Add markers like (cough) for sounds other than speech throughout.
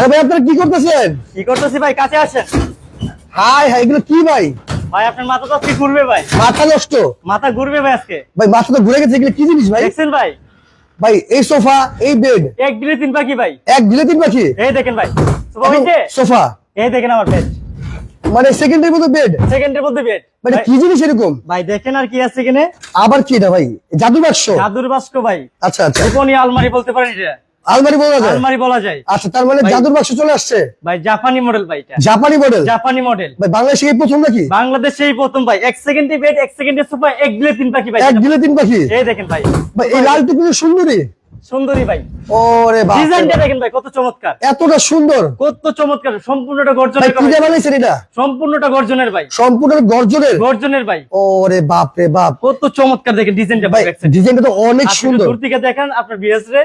আরে ভাই আপনারা কি করতেছেন? কি করতেছি ভাই কাছে আসেন। হাই হাই এগুলো কি ভাই? ভাই আপনার মাথা তো আজকে ঘুরবে ভাই। মাথা নষ্ট। মাথা ঘুরবে ভাই আজকে। ভাই মাথা তো ঘুরে গেছে এগুলো কি জিনিস ভাই? দেখছেন ভাই? ভাই এই সোফা এই বেড এক দিলে তিন পাখি ভাই। এক দিলে তিন পাখি? এই দেখেন ভাই সোফা হয়েছে সোফা। এই দেখেন আমার বেড মানে সেকেন্ডের মতো বেড সেকেন্ডের মধ্যে বেড মানে কি জিনিস এরকম? ভাই দেখেন আর কি আছে এখানে? আবার কি এটা ভাই? জাদু বাক্স? জাদুর বাস্ক ভাই। আচ্ছা আচ্ছা। গোপনীয় আলমারি বলতে পারেন এটা। আলমারি বলা যায়? আলমারি বলা যায়। আচ্ছা তার মানে জাদুর বাক্স চলে আসছে? ভাই জাপানি মডেল ভাই এটা। জাপানি মডেল জাপানি মডেল ভাই বাংলাদেশে এই প্রথম নাকি? বাংলাদেশে এই প্রথম ভাই। এক সেকেন্ডে বেড এক সেকেন্ডে সোফা এক গিলে তিন পাখি ভাই। এক গিলে তিন পাখি? এই দেখেন ভাই। ভাই এই লালটি কিন্তু সুন্দরী। সুন্দরী ভাই। ওরে রে ডিজাইনটা দেখেন ভাই কত চমৎকার। এতটা সুন্দর? কত চমৎকার সম্পূর্ণটা ভাই কি বানাইছেন এটা? সম্পূর্ণটা গর্জনের ভাই। সম্পূর্ণ গর্জনের? গর্জনের ভাই। ওরে বাপ রে বাপ। কত চমৎকার দেখেন ডিজাইনটা ভাই ডিজাইনটা তো অনেক সুন্দর। দূর থেকে দেখেন আপনার বিএস রে।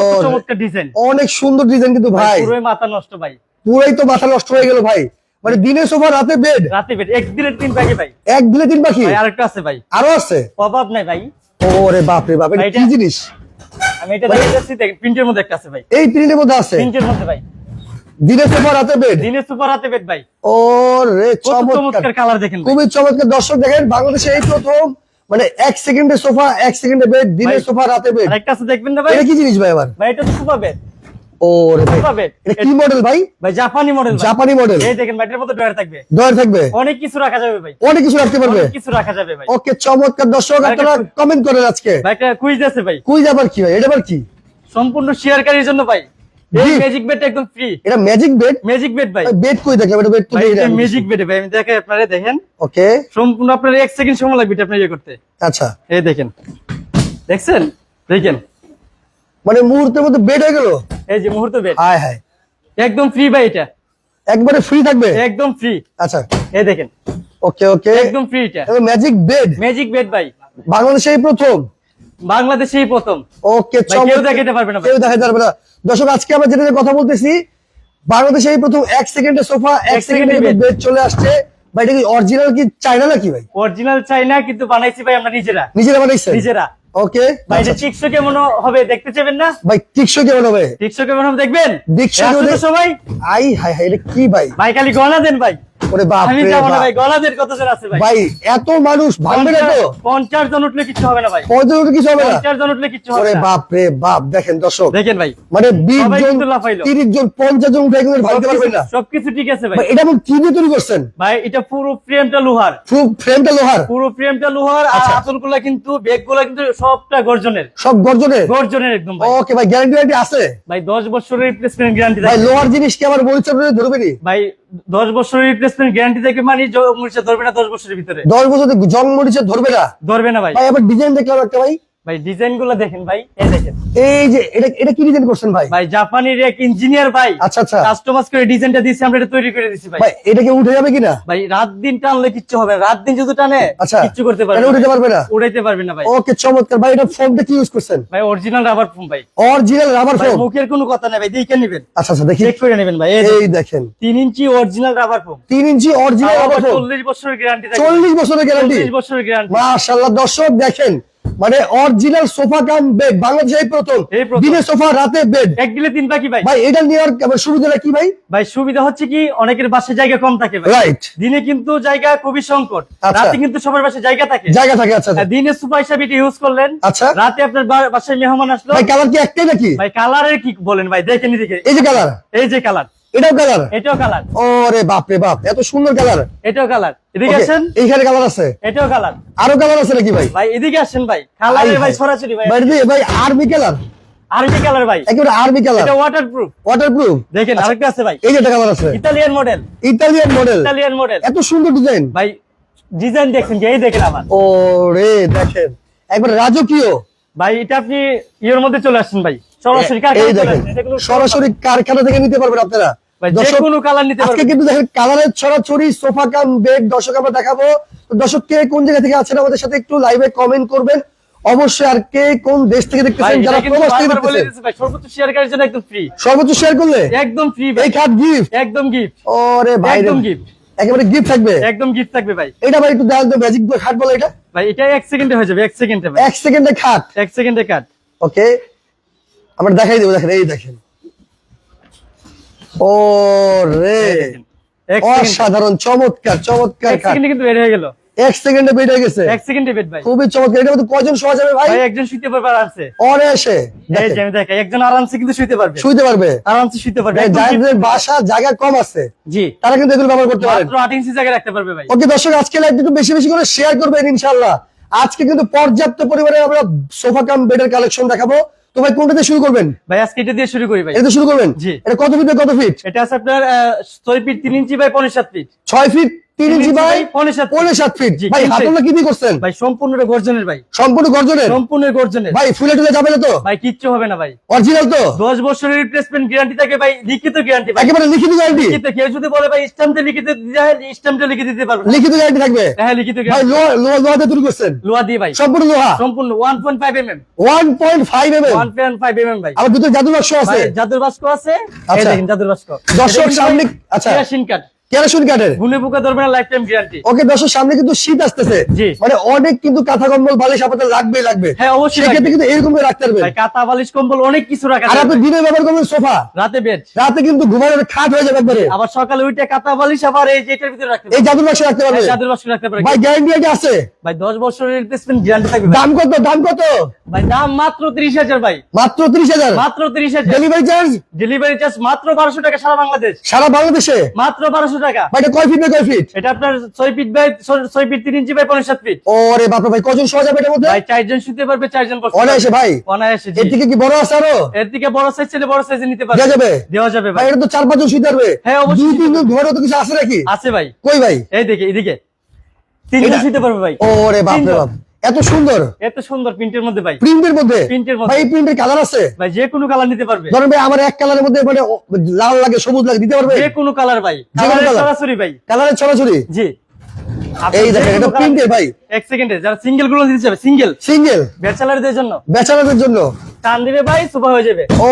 কত চমৎকার ডিজাইন। অনেক সুন্দর ডিজাইন কিন্তু ভাই পুরো মাথা নষ্ট ভাই। পুরাই তো মাথা নষ্ট হয়ে গেল ভাই। মানে দিনে সোফা রাতে বেড রাতে বেড এক দিলে তিন পাখি ভাই। এক দিলে তিন পাখি ভাই আরেকটা আছে ভাই। আরও আছে? অভাব নাই ভাই। ওরে বাপ রে বাপ এটা কি জিনিস? আমি এটা দেখে যাচ্ছি দেখেন প্রিন্টের মধ্যে একটা আছে ভাই। এই প্রিন্টের মধ্যে আছে? প্রিন্টের মধ্যে ভাই। দিনে সোফা রাতে বেড দিনে সুপার বেড ভাই। ও রে চমৎকার। কালার দেখেন। খুবই চমৎকার। দর্শক দেখেন বাংলাদেশে এই প্রথম মানে এক সেকেন্ডে সোফা এক সেকেন্ডে বেড দিনে সোফা রাতে বেড আরেকটা আছে দেখবেন না ভাই? এটা কি জিনিস ভাই আবার? ভাই এটা তো সোফা বেড ওরে ভাই এটা কি মডেল ভাই? ভাই জাপানি মডেল জাপানি মডেল এই দেখেন ভাই এটার মধ্যে থাকবে। থাকবে? অনেক কিছু রাখা যাবে ভাই। অনেক কিছু রাখতে পারবে? অনেক কিছু রাখা যাবে ভাই। ওকে চমৎকার। দর্শক আপনারা কমেন্ট করেন আজকে। ভাই একটা কুইজ আছে ভাই। কুইজ আবার কি ভাই? এটা আবার কি? সম্পূর্ণ শেয়ারকারীর জন্য ভাই। এই ম্যাজিক বেডটা একদম ফ্রি এটা ম্যাজিক বেড ম্যাজিক বেড ভাই। বেড কই এটা বেড তো এটা ম্যাজিক বেড ভাই। আমি দেখে আপনারা দেখেন। ওকে। সম্পূর্ণ আপনার এক সেকেন্ড সময় লাগবে এটা আপনি ইয়ে করতে। আচ্ছা। এই দেখেন। দেখছেন? দেখেন। মানে মুহূর্তের মধ্যে বেড হয়ে গেল? এই যে মুহূর্ত বেড হায় হায়। একদম ফ্রি ভাই এটা। একবারে ফ্রি থাকবে? একদম ফ্রি আচ্ছা। এই দেখেন। ওকে ওকে। একদম ফ্রি এটা। ম্যাজিক বেড ম্যাজিক বেড ভাই। বাংলাদেশে এই প্রথম? বাংলাদেশেই প্রথম। ওকে কেউ দেখাতে পারবে না। কেউ দেখাতে পারবে না। দর্শক আজকে আমরা যেটা কথা বলতেছি বাংলাদেশে এই প্রথম এক সেকেন্ডে সোফা এক এক সেকেন্ডে সেকেন্ডে বেড চলে আসছে। ভাই এটা কি অরিজিনাল কি চাইনা নাকি ভাই? অরিজিনাল চাইনা কিন্তু বানাইছি ভাই আমরা নিজেরা। নিজেরা বানাইছেন? নিজেরা। ওকে ভাই এটা চিকসো কেমন হবে দেখতে চাইবেন না? ভাই কেমন হবে? চিকসো কেমন হবে দেখবেন? দেখছ আসুন তো সবাই আই হাই হাই এটা কি ভাই? ভাই খালি গলা দেন ভাই। ওরে বাপ আমি রে যাব না ভাই। কত জন আছে ভাই। ভাই এত মানুষ ভাঙবে না তো? পঞ্চাশ- পঞ্চাশ জন উঠলে কিছু হবে না ভাই। পঁয়ত্রিশ কিছু হবে না? পঞ্চাশ জন উঠলে কিছু হবে ওরে না। বাপ রে বাপ দেখেন দর্শক। দেখেন ভাই। মানে বিশ সবাই জন কিন্তু লাফাইলো। তিরিশ জন পঞ্চাশ জন উঠে কিন্তু ভাঙতে পারবে না। সবকিছু ঠিক আছে ভাই। এটা কি দিয়ে তৈরি করছেন? ভাই এটা পুরো ফ্রেমটা লোহার। ফ্রেমটা লোহার? পুরো ফ্রেমটা লোহার আর আচ্ছা। আতলগুলা কিন্তু বেগগুলা কিন্তু সবটা গর্জনের। সব গর্জনের? গর্জনের একদম ভাই। ওকে ভাই গ্যারান্টি আছে? ভাই দশ বছরের রিপ্লেসমেন্ট গ্যারান্টি ভাই লোহার জিনিস কি আমার মরিচা ধরবে নি? ভাই দশ বছরের রিপ্লেসমেন্ট গ্যারান্টি থেকে মানে মরিচা ধরবে না দশ বছরের ভিতরে। দশ বছর জং মরিচা ধরবে না? ধরবে না ভাই। এবার ডিজাইন দেখলাম একটা ভাই। ভাই ডিজাইনগুলো দেখেন ভাই এই দেখেন। এই যে এটা এটা কি ডিজাইন করছেন ভাই? ভাই জাপানির এক ইঞ্জিনিয়ার ভাই আচ্ছা আচ্ছা। কাস্টমাইজ করে ডিজাইনটা দিয়েছি আমরা এটা তৈরি করে দিছি ভাই। ভাই এটা কি উঠে যাবে কিনা? ভাই রাত দিন টানলে কিচ্ছু হবে রাত দিন যদি টানে আচ্ছা। কিচ্ছু করতে পারবে না। উঠাতে পারবে না? উড়াইতে পারবে না ভাই। ওকে চমৎকার। ভাই এটা ফোমটা কি ইউজ করছেন? ভাই অরিজিনাল রাবার ফোম ভাই। অরিজিনাল রাবার ফোম মুখের কোনো কথা নাই ভাই দেখে নেবেন। আচ্ছা আচ্ছা দেখি। চেক করে নেবেন ভাই এই দেখেন। তিন ইঞ্চি অরিজিনাল রাবার ফোম তিন ইঞ্চি অরিজিনাল রাবার ফোম চল্লিশ বছরের গ্যারান্টি চল্লিশ বছরের গ্যারান্টি চল্লিশ বছরের গ্যারান্টি মাশাআল্লাহ দর্শক দেখেন। মানে অরিজিনাল সোফা কাম বেড বাংলাদেশে এই প্রথম। দিনে সোফা রাতে বেড এক দিলে তিন পাখি ভাই। ভাই এটা নেওয়ার সুবিধাটা কি ভাই? ভাই সুবিধা হচ্ছে কি অনেকের বাসে জায়গা কম থাকে ভাই। রাইট দিনে কিন্তু জায়গা খুবই সংকট। আচ্ছা। রাতে কিন্তু সবার বাসে জায়গা থাকে। জায়গা থাকে আচ্ছা আচ্ছা। দিনে সোফা হিসাবে এটা ইউজ করলেন। আচ্ছা। রাতে আপনার বাসায় মেহমান আসলো। ভাই কালার কি একটাই নাকি? ভাই কালারের কি বলেন ভাই? দেখেন দেখে এই যে কালার এই যে কালার এটাও কালার এটাও কালার ওরে বাপ রে বাপ এত সুন্দর কালার এটাও কালার এদিকে আসেন। এইখানে কালার আছে? এটাও কালার আরও কালার আছে নাকি ভাই? ভাই এদিকে আসেন ভাই। ভাই সরাসরি ভাই। ভাই আর্মি কালার আর কালার ভাই। একেবারে আর্মি কালার এটা ওয়াটারপ্রুফ ওয়াটারপ্রুফ দেখেন আরেকটা আছে ভাই। এই যে কালার আছে। Italian model Italian model Italian model এত সুন্দর ডিজাইন ভাই ডিজাইন দেখছেন কি? এই দেখেন আমার। ও রে দেখেন। একবার রাজকীয়। ভাই এটা আপনি ইয়ের মধ্যে চলে আসছেন ভাই। সরাসরি দেখেন। সরাসরি কারখানা থেকে নিতে পারবেন আপনারা। দর্শক, কোনো কালার নিতে আজকে কিন্তু দেখেন কালারের ছড়াছড়ি সোফা কাম বেড দর্শক আমরা দেখাবো। দর্শক কে কোন জায়গা থেকে আছেন আমাদের সাথে একটু লাইভে কমেন্ট করবেন। অবশ্যই আর কে কোন দেশ থেকে দেখতেছেন যারা প্রবাস থেকে দেখতেছেন? দিয়েছি ভাই সর্বোচ্চ জন্য একদম ফ্রি সর্বোচ্চ শেয়ার করলে? একদম ফ্রি এই খাট গিফট একদম গিফট ওরে ভাই। একদম। একেবারে গিফট থাকবে? একদম গিফট থাকবে ভাই। এটা ভাই একটু দেখান তো ম্যাজিক খাট বলে এটা। ভাই এটা সেকেন্ডে হয়ে যাবে এক সেকেন্ডে ভাই। সেকেন্ডে খাট সেকেন্ডে ওকে আমরা দেখাই দেবো দেখেন এই দেখেন। ও রে অসাধারণ চমৎকার চমৎকার কিন্তু বের হয়ে গেল। এক সেকেন্ডে বেড হয়ে গেছে। এক সেকেন্ডে বেড ভাই। খুবই চমৎকার। এটা কয়জন শোয়া যাবে ভাই? ভাই একজন শুইতে পারবে আরামসে। অনায়াসে। এই যে আমি দেখাই একজন আরামসে কিন্তু শুইতে পারবে। শুইতে পারবে। আরামসে শুইতে পারবে। যাদের বাসা জায়গা কম আছে জি। তারা কিন্তু এগুলো ব্যবহার করতে পারেন। মাত্র আট ইঞ্চি জায়গায় রাখতে পারবে ভাই। ওকে দর্শক আজকে লাইভ একটু বেশি বেশি করে শেয়ার করবেন ইনশাআল্লাহ। আজকে কিন্তু পর্যাপ্ত পরিমাণে আমরা সোফা কাম বেডের কালেকশন দেখাবো। তো ভাই কোনটা দিয়ে শুরু করবেন? ভাই আজকে এটা দিয়ে শুরু করি ভাই। এটা শুরু করবেন? জি। এটা কত ফিট কত ফিট এটা আছে আপনার ছয় ফিট তিন ইঞ্চি বাই পনেরো সাত ফিট ছয় ফিট তিন ইঞ্চি বাই পনেরো সাত ফিট। ভাই তিন কি করছেন? ভাই সম্পূর্ণ গর্জনের ভাই। সম্পূর্ণ গর্জনের? সম্পূর্ণ গর্জনের। ভাই ফুলে টুলে যাবে না তো? ভাই কিচ্ছু হবে না ভাই। অরিজিনাল তো? দশ বছরের রিপ্লেসমেন্ট গ্যারান্টি থাকে ভাই লিখিত গ্যারান্টি একেবারে লিখিত গ্যারান্টি লিখিত কেউ যদি বলে ভাই স্ট্যাম্পে লিখিত দিতে হয় স্ট্যাম্পটা লিখে দিতে পারবে লিখিত গ্যারান্টি থাকবে? হ্যাঁ লিখিত ভাই গ্যারান্টি লোহা লোহা লোহা দিয়ে তৈরি করছেন? লোহা দিয়ে ভাই। সম্পূর্ণ লোহা? সম্পূর্ণ one point five M M one point five M one point five M ভাই দুটো জাদু বাক্স আছে? জাদুর বাস্ক আছে? আচ্ছা। দেখেন জাদুর বাস্ক দর্শক সামনে- আচ্ছা। কেরাসুন কাঠের। গুনে পোকা ধরবে না লাইফ টাইম গ্যারান্টি ওকে দর্শক সামনে কিন্তু শীত আসতেছে। মানে অনেক কিন্তু কাঁথা কম্বল বালিশ আপনাদের লাগবে লাগবে। হ্যাঁ, অবশ্যই সেক্ষেত্রে কিন্তু এরকম করে রাখতে পারবেন। কাতা বালিশ কম্বল অনেক কিছু রাখা আর আপনি দিনে ব্যবহার করবেন সোফা। রাতে বেড রাতে কিন্তু ঘুমানোর খাট হয়ে যাবে একবারে। আবার সকালে উঠে কাতা বালিশ আবার এই যে এটার ভিতরে রাখতে এই পারবে জাদু বাক্স রাখতে পারবে জাদুর রাখতে পারবে ভাই গ্যারান্টি আছে। ভাই দশ বছরের রিপ্লেসমেন্ট গ্যারান্টি থাকবে দাম কত? দাম কত? ভাই দাম মাত্র ত্রিশ হাজার ভাই। মাত্র ত্রিশ হাজার? মাত্র ত্রিশ হাজার। ডেলিভারি চার্জ ডেলিভারি চার্জ মাত্র বারোশো টাকা সারা বাংলাদেশ। সারা বাংলাদেশে? মাত্র বারোশো টাকা? ভাই এটা কয় ফিট বাই কয় ফিট এটা আপনার ছয় ফিট বাই ছয় ফিট তিন ইঞ্চি বাই পনেরো সাত ফিট ওরে বাপরে ভাই কজন শোয়া যাবে এটার মধ্যে? ভাই চারজন শুতে পারবে চারজন বসতে অনায়াসে ভাই। অনায়াসে এর থেকে কি বড় আছে আরও? এর থেকে বড় সাইজ ছেলে বড় সাইজে নিতে পারবে। দেওয়া যাবে? দেওয়া যাবে ভাই। এটা তো চার পাঁচজন শুইতে পারবে। হ্যাঁ, অবশ্যই দুই তিনজন ঘুমানোর তো কিছু আছে নাকি? আছে ভাই। কই ভাই? এই দেখে এদিকে তিনজন শুতে পারবে ভাই। ওরে বাপরে তিনজন। বাপ। এত সুন্দর? এত সুন্দর প্রিন্টের মধ্যে ভাই। প্রিন্টের মধ্যে? প্রিন্টের মধ্যে। ভাই প্রিন্টের কালার আছে? ভাই যে কোনো কালার নিতে পারবে। ধরেন ভাই আমার এক কালারের মধ্যে মানে লাল লাগে সবুজ লাগে দিতে পারবে? যে কোনো কালার ভাই। কালারের? সরাসরি ভাই। কালারের ছড়াছড়ি জি। এই দেখেন এটা প্রিন্টের ভাই। এক সেকেন্ডে যারা সিঙ্গেলগুলো দিতে যাবে সিঙ্গেল সিঙ্গেল ব্যাচেলারদের জন্য। বেচারাদের জন্য? টান দিবে ভাই সুপা হয়ে যাবে। ও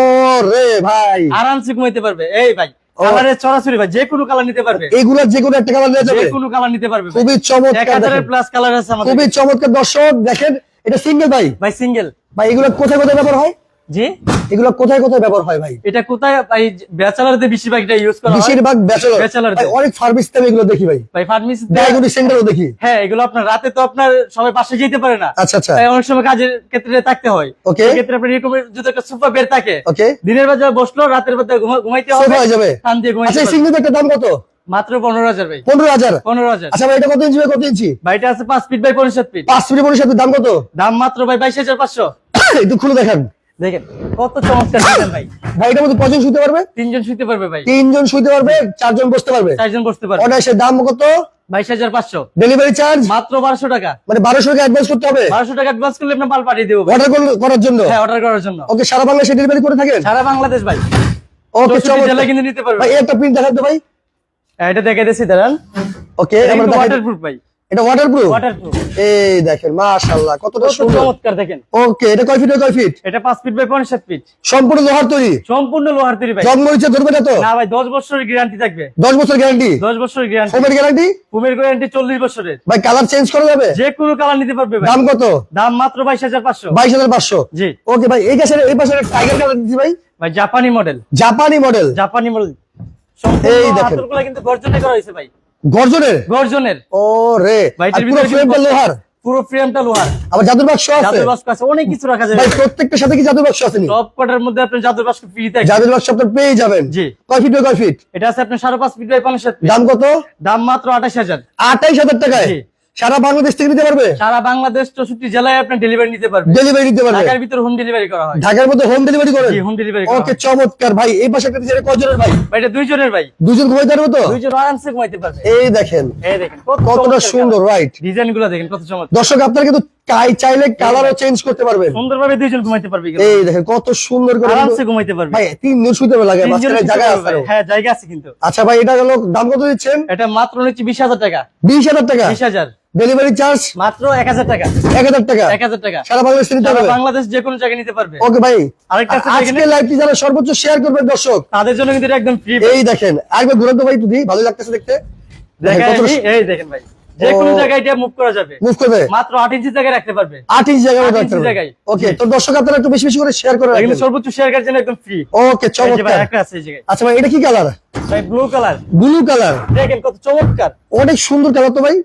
রে ভাই। আরামসে ঘুমাইতে পারবে। এই ভাই কালারের সরাসরি ভাই যে কোনো কালার নিতে পারবে। এগুলো যে কোনো একটা কালার যাবে। যে কোনো কালার নিতে পারবে। খুবই চমৎকার হাজারের দেখেন। প্লাস কালার আছে আমাদের। খুবই চমৎকার। দর্শক দেখেন এটা সিঙ্গেল ভাই। ভাই সিঙ্গেল ভাই এগুলো কোথায় কোথায় ব্যাপার হয়? জি? এগুলো কোথায় কোথায় ব্যবহার হয় ভাই? এটা কোথায়? ভাই ব্যাচেলারদের বেশিরভাগ এটা ইউজ করা হয়? বেশিরভাগ ব্যাচেলর। Bachelor অনেক ফার্মেসি আমি এগুলো দেখি ভাই। ভাই ফার্মেসি ডায়াগনোটিক সেন্টারও দেখি। হ্যাঁ এগুলো আপনার রাতে তো আপনার সবাই পাশে যেতে পারে না। আচ্ছা আচ্ছা। তাই অনেক সময় কাজের ক্ষেত্রে থাকতে হয়। Okay. সেক্ষেত্রে আপনার এরকমের যদি একটা সুপা বের থাকে ওকে দিনের বেলা বসল রাতের বেলা ঘুমাইতে হবে হয়ে যাবে। টান দিয়ে ঘুমাইতে আচ্ছা সিঙ্গেল দাম কত? মাত্র পনেরো হাজার ভাই। পনেরো হাজার? পনেরো হাজার। আচ্ছা ভাই এটা কত ইঞ্চি ভাই কত ইঞ্চি ভাইটা আছে পাঁচ ফিট বাই পনেরো ফিট পাঁচ ফিটের পনেরো দাম কত? দাম মাত্র ভাই বাইশ হাজার পাঁচশো। (coughs) একটু খুলে দেখান। দেখেন কত চমৎকার ডিজাইন ভাই। ভাই এটার মধ্যে কজন শুতে পারবে? তিনজন শুতে পারবে ভাই। তিনজন শুতে পারবে চারজন বসতে পারবে। চারজন বসতে পারবে। অনায়াসের দাম কত? বাইশ হাজার পাঁচশো। ডেলিভারি চার্জ মাত্র বারোশো টাকা। মানে বারোশো টাকা অ্যাডভান্স করতে হবে? বারোশো টাকা অ্যাডভান্স করলে আপনার মাল পাঠিয়ে দেবো। অর্ডার করার জন্য? হ্যাঁ অর্ডার করার জন্য। ওকে সারা বাংলাদেশে ডেলিভারি করে থাকেন? সারা বাংলাদেশ ভাই। ওকে কিন্তু নিতে পারবে। ভাই একটা প্রিন্ট দেখান ভাই। হ্যাঁ, এটা দেখে দিচ্ছি দাঁড়ান। ওকে ওয়াটারপ্রুফ ভাই। এটা ওয়াটারপ্রুফ ওয়াটারপ্রুফ এই দেখেন মাশাআল্লাহ কতটা সুন্দর। চমৎকার দেখেন। ওকে এটা কয় ফিট কয় ফিট এটা পাঁচ ফিট বাই পনেরো সাত ফিট সম্পূর্ণ লোহার তৈরি? সম্পূর্ণ লোহার তৈরি ভাই। জন্ম মরিচে ধরবে না তো? না ভাই দশ বছরের গ্যারান্টি থাকবে। দশ বছর গ্যারান্টি দশ বছরের গ্যারান্টি ফোমের গ্যারান্টি কুমের গ্যারান্টি চল্লিশ বছরের। ভাই কালার চেঞ্জ করা যাবে? যে কোনো কালার নিতে পারবে ভাই। দাম কত? দাম মাত্র বাইশ হাজার পাঁচশো। বাইশ হাজার পাঁচশো? জি। ওকে ভাই এই পাশে এই পাশে টাইগার কালার দিচ্ছি ভাই। ভাই জাপানি মডেল জাপানি মডেল জাপানি মডেল এই দেখেন। কিন্তু গর্জনে করা হয়েছে ভাই। গর্জনের? গর্জনের। ও রে পুরো ফ্রেমটা লোহার? পুরো ফ্রেমটা লোহার। আবার জাদুর বাক্স আছে? জাদুর বাক্স আছে অনেক কিছু রাখা যাবে। ভাই প্রত্যেকটার সাথে কি জাদুর বাক্স আছে নি টপ কটার মধ্যে আপনি জাদুর বাস্ক ফ্রি থাকে জাদুর বাক্স আপনার পেয়ে যাবেন। জি। কয় ফিট কয় ফিট এটা আছে আপনার সাড়ে পাঁচ ফিট বাই পনেরো ফিট দাম কত? দাম মাত্র আঠাশ হাজার। আঠাইশ হাজার টাকায়? জি। সারা বাংলাদেশ থেকে নিতে পারবে? সারা বাংলাদেশ চৌষট্টি জেলায় আপনার ডেলিভারি নিতে পারবে। ডেলিভারি দিতে পারবে। ঢাকার ভিতরে হোম ডেলিভারি করা হয়। ঢাকার মধ্যে হোম ডেলিভারি করেন হোম ডেলিভারি ওকে চমৎকার। ভাই এই পাশে একটা ডিজাইন কজনের ভাই? ভাই, এটা দুইজনের ভাই। দুজন ঘুমাইতে পারবে তো? দুইজন আরামসে ঘুমাইতে পারবে। এই দেখেন। এই দেখেন কতটা সুন্দর রাইট ডিজাইনগুলো দেখেন কত চমৎকার। দর্শক আপনারা কিন্তু কাই চাইলে কালারও চেঞ্জ করতে পারবেন। সুন্দরভাবে দুইজন ঘুমাইতে পারবে। এই দেখেন কত সুন্দর করে আরামসে ঘুমাইতে পারবে। ভাই তিনজন শুইতে পারবে লাগে শুতে জায়গা আছে হ্যাঁ জায়গা আছে কিন্তু। আচ্ছা ভাই এটা হলো দাম কত দিচ্ছেন? এটা মাত্র নিচ্ছে বিশ হাজার টাকা। বিশ হাজার টাকা। বিশ হাজার। ডেলিভারি চার্জ মাত্র এক হাজার টাকা। এক হাজার টাকা? এক হাজার টাকা। সারা বাংলাদেশে নিতে সারা হবে? বাংলাদেশ যে কোনো জায়গায় নিতে পারবে। ওকে ভাই। আরেকটা আছে আজকে। লাইভটি যারা সর্বোচ্চ শেয়ার করবেন দর্শক তাদের জন্য কিন্তু একদম ফ্রি এই দেখেন আরেকবার ভাই ভালো লাগতেছে দেখতে। দেখেন এই- দেখেন ভাই। যে কোনো জায়গায় এটা মুভ করা যাবে। মুভ করবে? মাত্র আট ইঞ্চি জায়গায় রাখতে পারবে। আট ইঞ্চি জায়গায় রাখতে জায়গায়। ওকে। তো দর্শক আপনারা একটু বেশি বেশি করে শেয়ার করে রাখবেন সর্বোচ্চ শেয়ার করার জন্য একদম ফ্রি ওকে চমৎকার। একটা আছে এই জায়গায়। আচ্ছা ভাই এটা কি কালার ভাই ব্লু কালার ব্লু কালার দেখেন কত চমৎকার। অনেক সুন্দর কালার তো ভাই।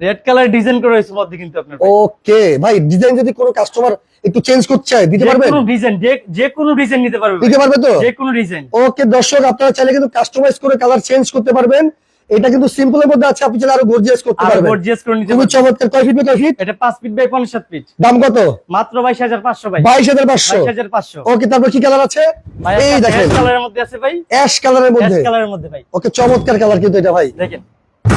রেড কালার ডিজাইন করা হয়েছে মধ্যে কিন্তু আপনার ওকে ভাই ডিজাইন যদি কোনো কাস্টমার একটু চেঞ্জ করতে চায় দিতে পারবেন? কোনো ডিজাইন যে কোনো ডিজাইন নিতে পারবে দিতে পারবে তো? যে কোনো ডিজাইন ওকে দর্শক আপনারা চাইলে কিন্তু কাস্টমাইজ করে কালার চেঞ্জ করতে পারবেন। এটা কিন্তু সিম্পল এর মধ্যে আছে আপনি চাইলে আরও গর্জিয়াস করতে পারবেন। গর্জিয়াস করে নিতে খুবই পারবে চমৎকার। কয় ফিট কয় ফিট এটা পাঁচ ফিট বাই ফিট দাম কত? মাত্র বাইশ হাজার পাঁচশো ভাই। বাইশ হাজার পাঁচশো? বাইশ হাজার পাঁচশো। ওকে তারপর কি কালার আছে? ভাই এই দেখেন। কালারের মধ্যে আছে ভাই। অ্যাশ কালারের অ্যাশ মধ্যে। কালারের মধ্যে ভাই। ওকে চমৎকার কালার কিন্তু এটা ভাই। দেখেন।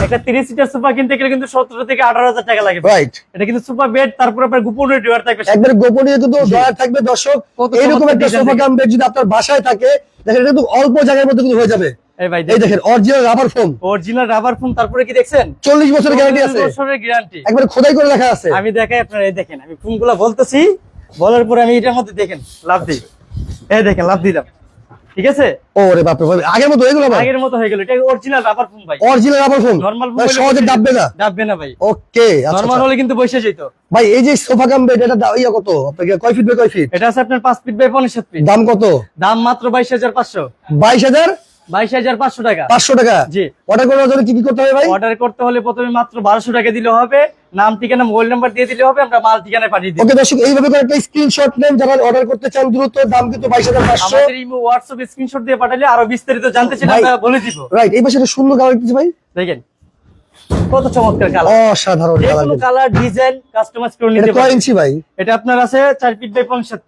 একটা তিরিশ সিটার সোফা কিনতে গেলে কিন্তু সতেরো থেকে আঠারো হাজার টাকা লাগে। রাইট এটা কিন্তু সুপার বেড তারপর আপনার গোপন ড্রয়ার থাকবে একবার গোপনীয় কিন্তু থাকবে দর্শক। এইরকম একটা সোফা কাম বেড যদি আপনার বাসায় থাকে দেখেন এটা কিন্তু অল্প জায়গার মধ্যে কিন্তু হয়ে যাবে। এই দেখেন। Original rubber foam original rubber foam তারপরে কি দেখছেন? চল্লিশ বছরের গ্যারান্টি আছে। বছরের গ্যারান্টি একবার খোদাই করে লেখা আছে। আমি দেখাই আপনারা এই দেখেন আমি ফোনগুলো বলতেছি বলার পরে আমি এটার মধ্যে দেখেন লাভ দিই। এই দেখেন লাভ দিলাম। ঠিক আছে? ওরে বাপ রে আগের মতো এগুলো ভাই আগের মতো হয়ে গেল এটা অরিজিনাল রাবার ফোম ভাই। Original rubber foam normal foam সহজে না? না ভাই। ওকে আচ্ছা নরমাল আচ্ছা। হলে কিন্তু বসে যেত। ভাই এই যে সোফা কাম বেড এটা কত? আপনাকে কয় ফিট বাই কয় ফিট এটা আছে আপনার পাঁচ ফিট বাই ফিট দাম কত? দাম মাত্র বাইশ হাজার? পাঁচশো বাইশ হাজার বাইশ হাজার পাঁচশো টাকা। পাঁচশো টাকা? জি। অর্ডার করার জন্য কি কি করতে হবে ভাই? অর্ডার করতে হলে প্রথমে মাত্র টাকা দিলে হবে নাম ঠিকানা মোবাইল নাম্বার দিয়ে দিলে হবে আমরা মাল ঠিকানায় পাঠিয়ে দিই ওকে দর্শক এইভাবে করে একটা স্ক্রিনশট নেন যারা অর্ডার করতে চান দ্রুত দাম কিন্তু বাইশ হাজার পাঁচশো। আমাদের ইমো হোয়াটসঅ্যাপ স্ক্রিনশট দিয়ে পাঠালে আরও বিস্তারিত জানতে চাইলে আমরা বলে দিব। রাইট এই পাশে সুন্দর ভাই। দেখেন কত চমৎকার কালার অসাধারণ কালার কালার ডিজাইন কাস্টমাইজ করে নিতে কয় পারবেন ইঞ্চি ভাই? এটা আপনার আছে চার ফিট বাই পঞ্চাশ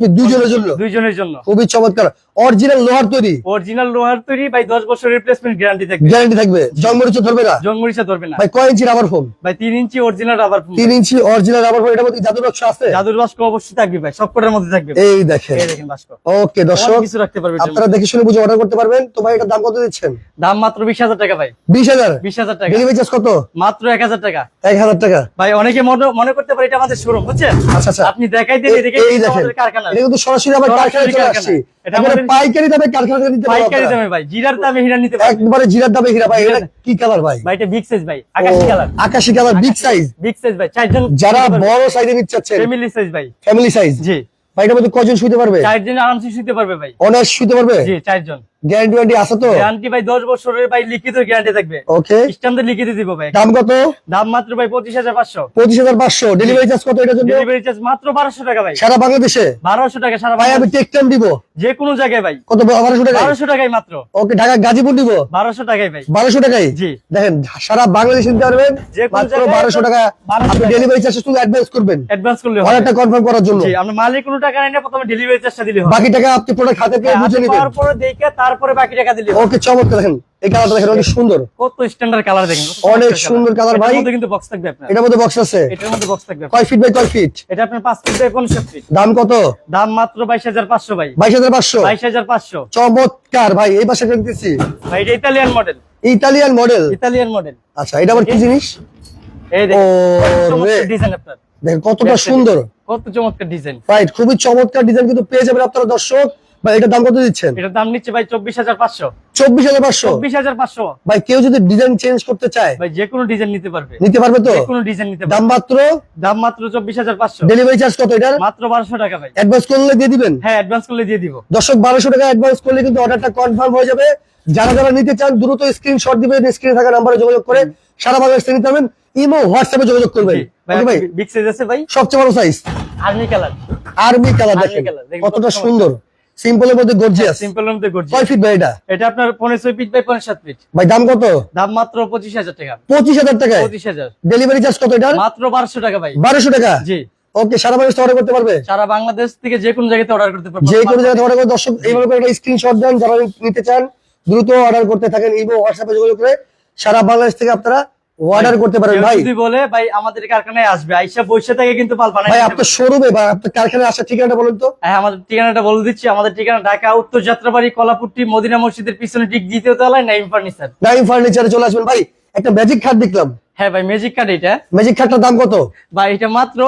ফিট দুইজনের জন্য? দুইজনের জন্য। খুবই চমৎকার। অরিজিনাল লোহার তৈরি? অরিজিনাল লোহার তৈরি ভাই দশ বছর রিপ্লেসমেন্ট গ্যারান্টি থাকবে। গ্যারান্টি থাকবে। জন্মরিচ ধরবে না? জঙ্গমরিচা ধরবে না। ভাই কয় ইঞ্চি রাবার ফোম ভাই তিন ইঞ্চি অরিজিনাল রাবার তিন ইঞ্চি অরিজিনাল রাবার ফোম এটার মধ্যে জাদু বাক্স আছে? জাদুর বাস্ক অবশ্যই থাকবে ভাই সবকটার মধ্যে থাকবে। এই দেখেন। এই দেখেন বাস্ক ওকে দর্শক কিছু রাখতে পারবে আপনারা দেখে শুনে বুঝে অর্ডার করতে পারবেন। তো ভাই এটার দাম কত দিচ্ছেন? দাম মাত্র বিশ হাজার টাকা ভাই। বিশ হাজার? বিশ হাজার টাকা। ডেলিভারি চার্জ কত? মাত্র এক হাজার টাকা। এক হাজার টাকা। ভাই অনেকে মনে- মনে করতে পারে এটা আমাদের শোরুম বুঝছেন? আচ্ছা আচ্ছা। আপনি দেখাই দিন এই- দেখে এই দেখেন আমাদের কারখানা এটা কিন্তু সরাসরি আবার কারখানায় চলে কারখানা। এটা আমাদের- পাইকারি দামে কারখানা থেকে নিতে পারবেন পাইকারি দামে ভাই। জিরার দামে হিরা নিতে পারবেন একবারে জিরার দামে হীরা ভাই এটা কি কালার ভাই? ভাই এটা বিগ সাইজ ভাই। আকাশি ও, কালার আকাশি colour big size big size ভাই। চারজন যারা বড় সাইজে নিতে চাচ্ছেন। ফ্যামিলি সাইজ ভাই। ফ্যামিলি সাইজ জি। ভাই এটার মধ্যে কজন শুতে পারবে? চারজন আরামসে শুতে পারবে ভাই। অনার্স শুতে পারবে? জি চারজন। গ্যারান্টি ওয়ারেন্টি আছে তো? গ্যারান্টি ভাই দশ বছরের ভাই লিখিত গ্যারান্টি থাকবে। ওকে লিখিত দিব ভাই। দাম কত? দাম মাত্র ভাই পঁচিশ হাজার পাঁচশো। পঁচিশ হাজার পাঁচশো। ডেলিভারি চার্জ কত এটার জন্য? ডেলিভারি চার্জ মাত্র বারোশো টাকা ভাই। সারা বাংলাদেশে? বারোশো টাকা সারা ভাই আমি। টেক টাইম দিব। যে কোনো জায়গায় ভাই। কত বারোশো টাকায়? বারোশো টাকায় মাত্র। ওকে ঢাকা গাজীপুর দিব? বারোশো টাকায় ভাই। বারোশো টাকায়? জি। দেখেন সারা বাংলাদেশ নিতে পারবেন। মাত্র জায়গায় বারোশো টাকা। আপনি ডেলিভারি চার্জ শুধু অ্যাডভান্স করবেন। অ্যাডভান্স করলে হবে। অর্ডারটা কনফার্ম করার জন্য। জি আমরা মালিক কোনো টাকা নেই না প্রথমে ডেলিভারি চার্জটা দিলে হবে। বাকি টাকা আপনি প্রোডাক্ট হাতে পেয়ে হ্যাঁ, বুঝে নেবেন। পাওয়ার পরে দেখে তারপরে বাকি টাকা দিলে। ওকে চমৎকার দেখেন। এই কালারটা দেখেন অনেক সুন্দর। কত স্ট্যান্ডার্ড কালার দেখেন অনেক সুন্দর এটার ভাই। কিন্তু বক্স থাকবে আপনার। এটার মধ্যে বক্স আছে। এটার মধ্যে বক্স থাকবে কয় ফিট বাই কয় ফিট এটা আপনার পাঁচ ফিট বাই ফিট দাম কত? দাম মাত্র বাইশ হাজার পাঁচশো ভাই। বাইশ হাজার পাঁচশো? বাইশ হাজার পাঁচশো। চমৎকার ভাই। এই পাশে দেখতেছি। ভাই এটা Italian model Italian model Italian model আচ্ছা এটা আবার কি জিনিস? এই দেখেন ডিজাইন আপনার। দেখেন কতটা সুন্দর। কত চমৎকার ডিজাইন রাইট খুবই চমৎকার ডিজাইন কিন্তু পেয়ে যাবেন আপনারা দর্শক। ভাই এটার দাম কত দিচ্ছেন? এটার দাম নিচ্ছে ভাই চব্বিশ হাজার পাঁচশো। চব্বিশ হাজার পাঁচশো? চব্বিশ হাজার পাঁচশো। ভাই কেউ যদি ডিজাইন চেঞ্জ করতে চায় ভাই যে কোনো ডিজাইন নিতে পারবে। নিতে পারবে তো? কোনো ডিজাইন নিতে দাম মাত্র? দাম মাত্র চব্বিশ হাজার পাঁচশো। ডেলিভারি চার্জ কত এটার? মাত্র বারোশো টাকা ভাই। অ্যাডভান্স করলে দিয়ে দিবেন? হ্যাঁ অ্যাডভান্স করলে দিয়ে দিব। দর্শক বারোশো টাকা অ্যাডভান্স করলে কিন্তু অর্ডারটা কনফার্ম হয়ে যাবে। যারা যারা নিতে চান দ্রুত স্ক্রিনশট দিবেন স্ক্রিনে থাকা নাম্বারে যোগাযোগ করে সারা বাংলাদেশে নিতে পারবেন। ইমো হোয়াটসঅ্যাপে যোগাযোগ করবেন। ভাই বিগ সাইজ আছে ভাই। সবচেয়ে বড় size army colour army colour দেখেন। কতটা সুন্দর। সিম্পলের মধ্যে গর্জিয়াস সিম্পলের মধ্যে করছি কয় ফিট ভাই এটা? এটা আপনার পনেরো ফিট বাই পনেরো সাত ফিট ভাই দাম কত? দাম মাত্র পঁচিশ হাজার টাকা। পঁচিশ হাজার টাকায়? পঁচিশ হাজার। ডেলিভারি চার্জ কত এটার? মাত্র বারোশো টাকা ভাই। বারোশো টাকা? জি। ওকে সারা বাংলাদেশ অর্ডার করতে পারবে? সারা বাংলাদেশ থেকে যে কোনো জায়গাতে অর্ডার করতে পারবে। যে কোনো জায়গায় অর্ডার করে দর্শক এইভাবে করে একটা স্ক্রিনশট দেন যারা নিতে চান দ্রুত অর্ডার করতে থাকেন। ইমো হোয়াটসঅ্যাপে যোগাযোগ করে সারা বাংলাদেশ থেকে আপনারা অর্ডার করতে পারবেন ভাই। যদি বলে ভাই আমাদের কারখানায় আসবে আইসা থেকে কিন্তু পাল বানাই ভাই আপনার শোরুমে বা আপনার কারখানায় আসার ঠিকানাটা বলুন তো। হ্যাঁ আমাদের ঠিকানাটা বলে দিচ্ছি। আমাদের ঠিকানা ঢাকা উত্তর যাত্রাবাড়ি কলাপুরটি মদিনা মসজিদের পিছনে ঠিক দ্বিতীয় তলায় নাইম ফার্নিচার নাইম ফার্নিচারে চলে আসবেন। ভাই একটা ম্যাজিক খাট দেখলাম। হ্যাঁ ভাই ম্যাজিক কার্ড এটা। ম্যাজিক খাটটার দাম কত? ভাই এটা মাত্র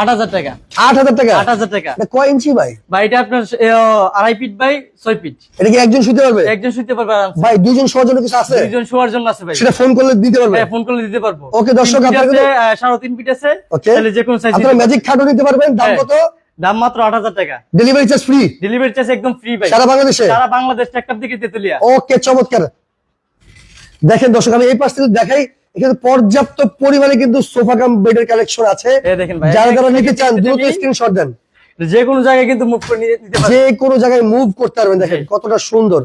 আট হাজার টাকা। আট হাজার টাকা? আট হাজার টাকা। কয় ইঞ্চি ভাই? ভাই এটা আপনার আড়াই ফিট বাই ছয় ফিট। এটা কি একজন শুতে পারবে? একজন শুতে পারবে ভাই দুজন শোয়ার জন্য কিছু আছে? দুইজন শোয়ার জন্য আছে ভাই। সেটা ফোন করলে দিতে পারবে? হ্যাঁ ফোন করলে দিতে পারব। দর্শক, আপনারা সাড়ে তিন ফিট আছে. তাহলে যে কোনো সাইজ আপনারা ম্যাজিক খাটও নিতে পারবেন। দাম হ্যাঁ। কত? দাম মাত্র আট হাজার টাকা। Delivery charge free delivery charge একদম ফ্রি ভাই। সারা বাংলাদেশে? সারা বাংলাদেশ দিকে তেতুলিয়া। ওকে চমৎকার। দেখেন দর্শক আমি এই পাশ থেকে দেখাই। এখানে পর্যাপ্ত পরিমাণে কিন্তু সোফা কাম বেডের কালেকশন আছে। যারা যারা নিতে চান দ্রুত স্ক্রিনশট দেন। যে কোনো জায়গায় কিন্তু মুভ করে নিয়ে নিতে যে কোনো জায়গায় মুভ করতে পারবেন দেখেন কতটা সুন্দর।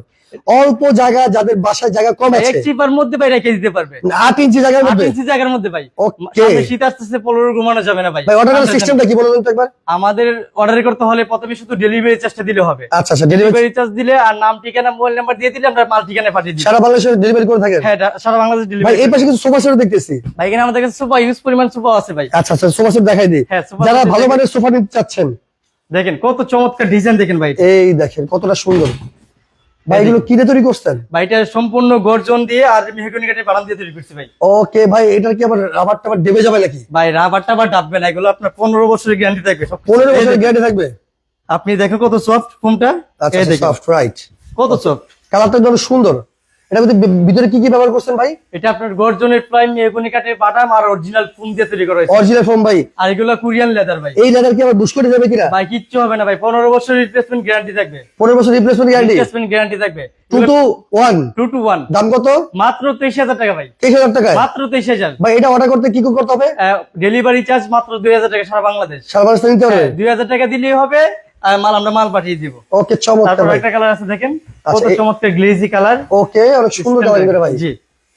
অল্প জায়গা যাদের বাসায় জায়গা কম এক আছে। চিপার মধ্যে ভাই রেখে দিতে পারবে। আট ইঞ্চি জায়গার মধ্যে? ইঞ্চি জায়গার মধ্যে ভাই. সামনে শীত আসতেছে পনেরো ঘুমানো যাবে না ভাই। ভাই অর্ডার সিস্টেমটা কি বলুন তো একবার? আমাদের অর্ডার করতে হলে প্রথমে শুধু ডেলিভারি চার্জটা দিলে হবে। আচ্ছা আচ্ছা ডেলিভারি চার্জ দিলে আর নাম ঠিকানা মোবাইল নাম্বার দিয়ে দিলে আমরা মাল ঠিকানায় পাঠিয়ে দিই। সারা বাংলাদেশে ডেলিভারি করে থাকেন? হ্যাঁ সারা বাংলাদেশ ভাই ডেলিভারি এই পাশে কিন্তু সোফা সেট দেখতেছি। ভাই এখানে আমাদের কাছে সুপার ইউজ পরিমাণ সুপার আছে ভাই। আচ্ছা আচ্ছা সোফা সেট দেখাই দিই। হ্যাঁ, যারা ভালো। মানের সোফা নিতে চাচ্ছেন। দেখেন কত চমৎকার ডিজাইন দেখেন ভাই। এই দেখেন কতটা সুন্দর। ভাই এগুলো কিনে তৈরি করছেন? ভাইটা সম্পূর্ণ গর্জন দিয়ে আর মেহগনি কাঠের বানান দিয়ে তৈরি করছি ভাই। ওকে ভাই এটা কি আবার রাবার টাবার ডেবে যাবে নাকি? ভাই রাবার টাবার ডাববে না এগুলো আপনার পনেরো বছরের গ্যারান্টি থাকবে পনেরো বছরের গ্যারান্টি থাকবে? আপনি দেখেন কত সফট ফোনটা সফট রাইট কত সফট কালারটা সুন্দর। এটা ভিতরে কি কি ব্যবহার করছেন ভাই? এটা আপনার গর্জনের প্রাইম মেহগনি কাঠের বাটাম আর অরিজিনাল ফোন দিয়ে তৈরি করা হয়েছে। অরিজিনাল ফোম ভাই। আর এগুলো কোরিয়ান লেদার ভাই। এই লেদার কি আবার বুশ করে যাবে কিনা? ভাই কিচ্ছু হবে না ভাই। পনেরো বছর রিপ্লেসমেন্ট গ্যারান্টি থাকবে। পনেরো বছর রিপ্লেসমেন্ট গ্যারান্টি রিপ্লেসমেন্ট গ্যারান্টি থাকবে। Two two one two two one দাম কত? মাত্র তেইশ হাজার টাকা ভাই। তেইশ হাজার টাকায়? মাত্র তেইশ হাজার। ভাই এটা অর্ডার করতে কি কি করতে হবে? ডেলিভারি চার্জ মাত্র দুই হাজার টাকা সারা বাংলাদেশ। সারা বাংলাদেশে নিতে হবে? দুই হাজার টাকা দিলেই হবে মাল আমরা মাল পাঠিয়ে দিব। ওকে চমৎকার একটা কালার আছে দেখেন। আচ্ছা, কত চমৎকার গ্লেজি কালার ওকে অনেক সুন্দর ভাই। জি।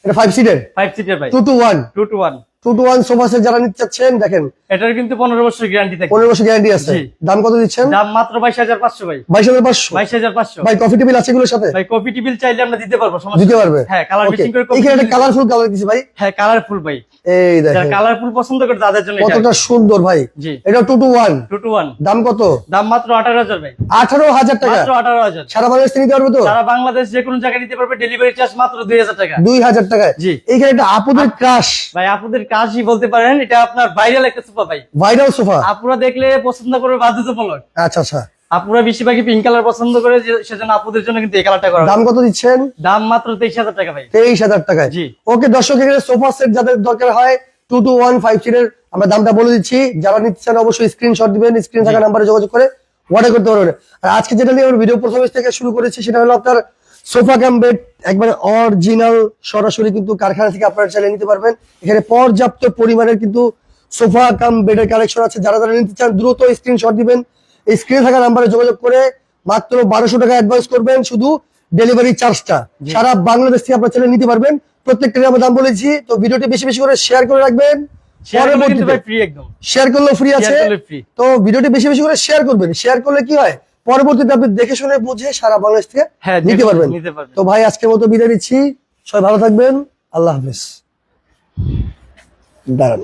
এটা ফাইভ সিটার ফাইভ সিটার ভাই। 2 two one two two one two two one sofa set যারা নিতে চাচ্ছেন দেখেন এটার কিন্তু পনেরো বছর গ্যারান্টি থাকে পনেরো বছর গ্যারান্টি আছে। দাম কত দিচ্ছেন? দাম মাত্র বাইশ হাজার পাঁচশো ভাই। বাইশ হাজার পাঁচশো? বাইশ হাজার পাঁচশো। ভাই কফি টেবিল আছে এগুলোর সাথে? ভাই কপি টিবিল চাইলে আমরা দিতে পারব দিতে পারবে? হ্যাঁ কালার মিক্সিং করে এখানে একটা কালারফুল কালার দিচ্ছে ভাই। হ্যাঁ কালারফুল ভাই। এই যারা কালারফুল পছন্দ করে তাদের জন্য কতটা সুন্দর ভাই। জি। এটা two two one two two one দাম কত? দাম মাত্র আঠারো হাজার ভাই। আঠারো হাজার টাকা। মাত্র আঠারো হাজার। সারা বাংলাদেশ নিতে পারবে তো? সারা বাংলাদেশ যে কোনো জায়গায় নিতে পারবে ডেলিভারি চার্জ মাত্র দুই হাজার টাকা। দুই হাজার টাকায়। জি। এইখানে একটা আপুদের ক্রাশ ভাই আপনাদের কাজই বলতে পারেন এটা আপনার ভাইরাল একটা সুপা ভাই। ভাইরাল সোফা আপুরা দেখলে পছন্দ করবে বাধ্যতামূলক আচ্ছা আচ্ছা। আপুরা বেশিরভাগই পিঙ্ক কালার পছন্দ করে সেজন্য আপুদের জন্য কিন্তু এই কালারটা করা দাম কত দিচ্ছেন? দাম মাত্র তেইশ হাজার টাকা ভাই। তেইশ হাজার টাকায়। জি। ওকে দর্শক এখানে সোফা সেট যাদের দরকার হয় টু টু ওয়ান ফাইভ সিটের আমরা দামটা বলে দিচ্ছি। যারা নিতে চান অবশ্যই স্ক্রিনশট দিবেন স্ক্রিন থাকা নাম্বারে যোগাযোগ করে অর্ডার করতে পারবেন। আর আজকে যেটা নিয়ে আমরা ভিডিও প্রথমে থেকে শুরু করেছি সেটা হলো আপনার সোফা কাম বেড একবারে অরিজিনাল সরাসরি কিন্তু কারখানা থেকে আপনারা চালিয়ে নিতে পারবেন। এখানে পর্যাপ্ত পরিমাণের কিন্তু সোফা কাম বেডের কালেকশন আছে। যারা যারা নিতে চান দ্রুত স্ক্রিনশট দিবেন। এই স্ক্রিনে থাকা নাম্বারে যোগাযোগ করে মাত্র বারোশো টাকা অ্যাডভান্স করবেন শুধু ডেলিভারি চার্জটা সারা বাংলাদেশ থেকে আপনারা চালিয়ে নিতে পারবেন। প্রত্যেকটা আমরা দাম বলেছি। তো ভিডিওটি বেশি বেশি করে শেয়ার করে রাখবেন। শেয়ার করলে ফ্রি একদম। শেয়ার করলেও ফ্রি আছে। তো ভিডিওটি বেশি বেশি করে শেয়ার করবেন। শেয়ার করলে কি হয়? পরবর্তীতে আপনি দেখে শুনে বুঝে সারা বাংলাদেশ থেকে হ্যাঁ নিতে পারবেন। নিতে পারবেন। তো ভাই আজকের মতো বিদায় দিচ্ছি সবাই ভালো থাকবেন। আল্লাহ হাফিজ। দাঁড়ান।